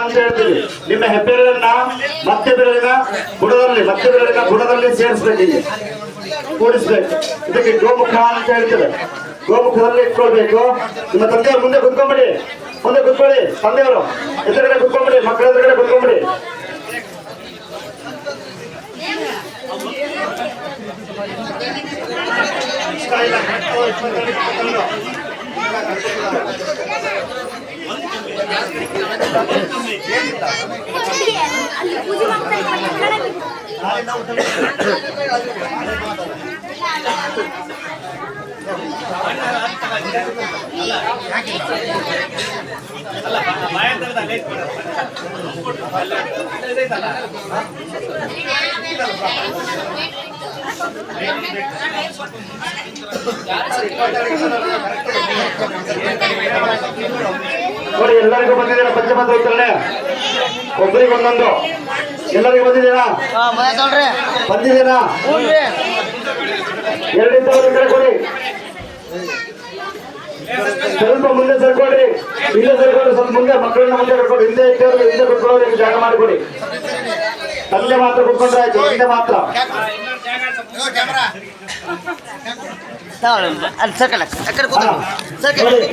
ಅಂತ ಹೇಳ್ತೀವಿ. ನಿಮ್ಮ ಹೆಬ್ಬೆರಳನ್ನ ಮತ್ತೆ ಬೆರಳಿನ ಬುಡದಲ್ಲಿ ಮತ್ತೆ ಬೆರಳಿನ ಬುಡದಲ್ಲಿ ಸೇರಿಸ್ಬೇಕಿದೆ ಕೂಡಿಸ್ಬೇಕು. ಇದಕ್ಕೆ ಗೋಮುಖ ಅಂತ ಹೇಳ್ತೇವೆ. ಗೋಮುಖದಲ್ಲಿ ಇಟ್ಕೊಳ್ಬೇಕು. ನಿಮ್ಮ ತಂದೆಯವ್ರ ಮುಂದೆ ಕುತ್ಕೊಂಡ್ಬಿಡಿ ಮುಂದೆ ಕುತ್ಕೊಳ್ಳಿ, ತಂದೆಯವರು. ಎದುರುಗಡೆ ಕುತ್ಕೊಂಡ್ಬಿಡಿ ಮಕ್ಕಳ ಎದುರುಗಡೆ ಕುತ್ಕೊಂಡ್ಬಿಡಿ ಅಲ್ಲಿ ಪೂಜೆ ಮಾಡ್ತಾರೆ ನೋಡಿ ಎಲ್ಲರಿಗೂ ಬಂದಿದ್ದೀರಾ? ಪಂಚಮತ ವಿತರಣೆ? ಒಬ್ಬರಿಗೆ ಒಂದೊಂದು. ಎಲ್ಲರಿಗೂ ಬಂದಿದ್ದೀರಾ? ಬಂದಿದ್ದೀರಾ? ಎರಡಿಂದ ಒಂದು ಕಡೆ ಕೊಡಿ. ಸ್ವಲ್ಪ ಮುಂದೆ ಸರ್ಕೊಡ್ರಿ ಇಲ್ಲೇ ಸರ್ಕೊಡ್ರಿ ಸ್ವಲ್ಪ ಮುಂದೆ ಮಕ್ಕಳನ್ನ ಮುಂದೆ ಕರ್ಕೊಂಡು ಹಿಂದೆ ಇದ್ದವ್ರಿಗೆ ಹಿಂದೆ ಕುತ್ಕೊಳ್ಳೋರಿಗೆ ಜಾಗ ಮಾಡಿಕೊಡಿ. ತಂದೆ ಮಾತ್ರ ಕುತ್ಕೊಂಡ್ರೆ ಆಯ್ತು ಹಿಂದೆ ಮಾತ್ರ. ಅಲ್ಲಿ ಸರ್ಕಲ್ ಕೂತ್ಕೊಳ್ಳಿ.